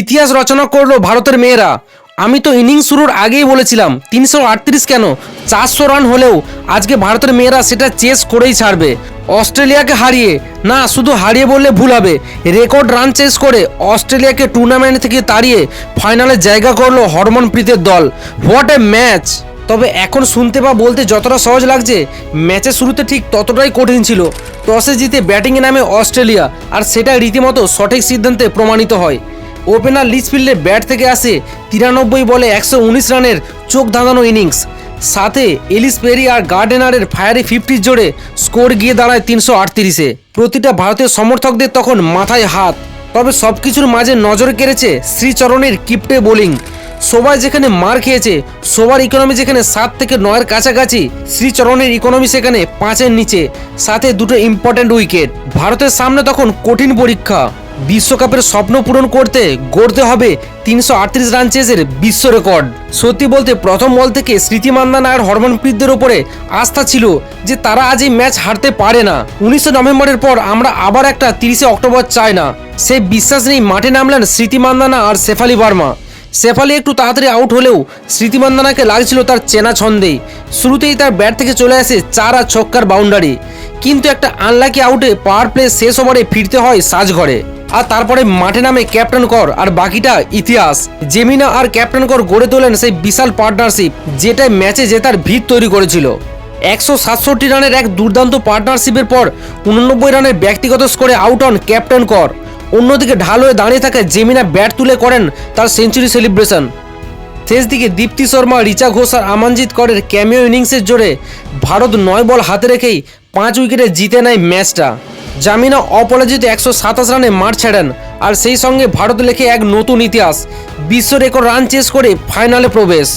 ইতিহাস রচনা করল ভারতের মেয়েরা। আমি তো ইনিংস শুরুর আগেই বলেছিলাম, তিনশো আটত্রিশ কেন? চারশো রান হলেও আজকে ভারতের মেয়েরা সেটা চেস করেই ছাড়বে। অস্ট্রেলিয়াকে হারিয়ে, না, শুধু হারিয়ে বললে ভুল হবে, রেকর্ড রান চেস করে অস্ট্রেলিয়াকে টুর্নামেন্ট থেকে তাড়িয়ে ফাইনালে জায়গা করল হরমনপ্রীতের দল। হোয়াট এ ম্যাচ তবে এখন শুনতে বা বলতে যতটা সহজ লাগছে ম্যাচের শুরুতে ঠিক ততটাই কঠিন ছিল। টসে জিতে ব্যাটিংয়ে নামে অস্ট্রেলিয়া, আর সেটা রীতিমতো সঠিক সিদ্ধান্তে প্রমাণিত হয়। ওপেনার লিসফিল্ডে ব্যাট থেকে আসে তিরানব্বই বলে একশো উনিশ রানের চোখ ধাঁধানো ইনিংস। সাথে এলিস পেরি আর গার্ডেনারের ফায়ারি ফিফটির জোরে স্কোর গিয়ে দাঁড়ায় তিনশো আটত্রিশে। প্রতিটা ভারতীয় সমর্থকদের তখন মাথায় হাত। তবে সব কিছুর মাঝে নজর কেড়েছে শ্রীচরণের কিপটে বোলিং। সবাই যেখানে মার খেয়েছে, সবার ইকোনমি যেখানে সাত থেকে নয়ের কাছাকাছি, শ্রীচরণের ইকোনমি সেখানে পাঁচের নিচে। সাথে দুটো ইম্পর্ট্যান্ট উইকেট ভারতের সামনে তখন কঠিন পরীক্ষা। বিশ্বকাপের স্বপ্ন পূরণ করতে গড়তে হবে তিনশো আটত্রিশ রান চেজের বিশ্ব রেকর্ড। সত্যি বলতে প্রথম বল থেকে স্মৃতি মান্দানা আর হরমনপ্রীতদের ওপরে আস্থা ছিল যে তারা আজ এই ম্যাচ হারতে পারে না। উনিশে নভেম্বরের পর আমরা আবার একটা তিরিশে অক্টোবর চাই না। সেই বিশ্বাস নিয়ে মাঠে নামলেন স্মৃতি মান্দানা আর শেফালি বার্মা। শেফালি একটু তাড়াতাড়ি আউট হলেও স্মৃতি মান্দানাকে লাগছিল তার চেনা ছন্দেই শুরুতেই তার ব্যাট থেকে চলে আসে চার আর ছক্কার বাউন্ডারি। কিন্তু একটা আনলাকি আউটে পাওয়ার প্লে শেষ ওভারে ফিরতে হয় সাজঘরে। আর তারপরে মাঠে নামে ক্যাপ্টেন কর আর বাকিটা ইতিহাস। জেমিনা আর ক্যাপ্টেন কর গড়ে তোলেন সেই বিশাল পার্টনারশিপ যেটা ম্যাচে জেতার ভিত তৈরি করেছিল। একশো সাতষট্টি রানের এক দুর্দান্ত পার্টনারশিপের পর উননব্বই রানের ব্যক্তিগত স্কোরে আউট অন ক্যাপ্টেন কর। অন্যদিকে ঢাল হয়ে দাঁড়িয়ে থাকা জেমিনা ব্যাট তুলে করেন তার সেঞ্চুরি সেলিব্রেশন। শেষ দিকে দীপ্তি শর্মা রিচা ঘোষ আর আমানজিৎ করের ক্যামিও ইনিংসের জোরে ভারত নয় বল হাতে রেখেই পাঁচ উইকেটে জিতে নেয় ম্যাচটা। জামিনা অপরাজিত একশো সাতাশ রানে মাঠ ছাড়েন আর সেই সঙ্গে ভারত লেখে এক নতুন ইতিহাস, বিশ্ব রেকর্ড রান চেস করে ফাইনালে প্রবেশ।